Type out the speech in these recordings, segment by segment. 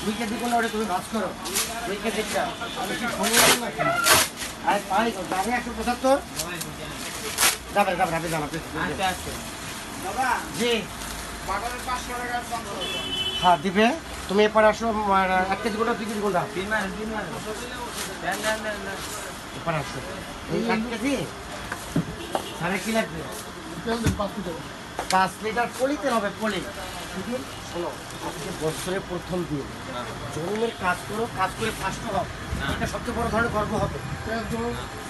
দুই কেজি কোনো ওটা তুমি করো দুই কেজিটা আর পাই একশো পঁচাত্তর যাবে যাবে জি হ্যাঁ দিবে তুমি এরপরে আসো এক কেজি কোনটা দুই কেজি দেন। এরপরে আসো। এক কেজি? তাহলে কি লাগবে? পাঁচ লিটার। পলিতে হবে পলি। শোনো আজকে বছরের প্রথম দিন। জরুমের কাজ করো কাজ করে ফার্স্ট হবে এটা সবচেয়ে বড় ধরনের গর্ব হবে।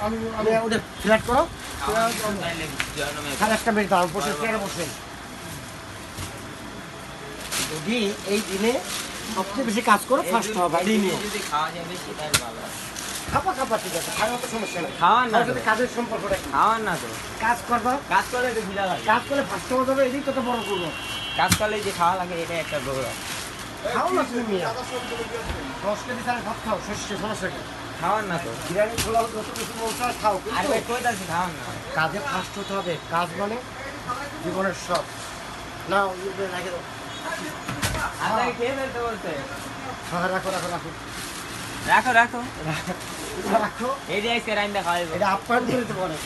আমি ওদের ফ্ল্যাট করো। খালি একটা মিনিট দাঁড়ান বসে চেয়ারে বসেন যদি এই দিনে সবচেয়ে বেশি কাজ করো ফার্স্ট হবে নিয়ে যদি খাওয়া বেশি তাহলে ভালো। খাপা খাপা ঠিক আছে খাওয়ার তো সমস্যা নেই। না সাথে কাজের সম্পর্কটা না তো। কাজ করবা? কাজ করলে তো ভিড়া লাগে। কাজ করলে ফার্স্ট যাবে এদিক তো বড় করব কাজ করলে যে খাওয়া লাগে এটা একটা গৌরব খাও না তুমি মিয়া। দশ কেজি তাহলে ভাত খাও শস্য সমস্যা কি? খাওয়ার না তো। বিরিয়ানি খোলা যত কিছু মন চায় খাও আর না। কাজে ফার্স্ট হতে হবে কাজ মানে জীবনের সব না ওগুলো রেখে দাও। আপনাকে খেয়ে ফেলতে বলছে? রাখো রাখো রাখো। রাখো রাখো। রাখো। এই যে আজকে রাইন্দা খাওয়াইবো। এটা আপ্যায়ন করে পারে।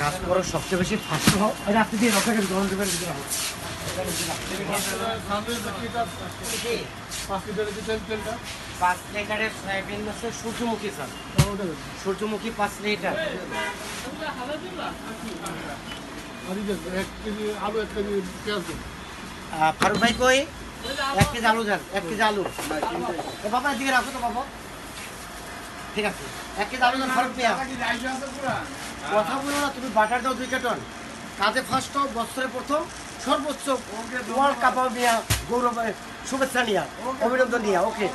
কাজ করো সবচেয়ে বেশি ফার্স্ট হও। এটা আপনি দিয়ে রক্ষা করে গ্রহণ দেবেন দিতে রাখো। পাঁচ লিটারের সয়াবিন আছে সূর্যমুখী স্যার সূর্যমুখী পাঁচ লিটার। ফারুক ভাই কই? এক কেজি আলু দেন এক কেজি আলু। বাবা এদিকে রাখো তো বাবা। ঠিক আছে এক কেজি আলু দেন ফারুক মিয়া কথা বলো না তুমি বাটার দাও দুই কার্টন কাজে ফার্স্ট হও বছরের প্রথম সর্বোচ্চ ওয়ার্ল্ড কাপ গৌরব শুভেচ্ছা নিয়া অভিনন্দন নিয়া ওকে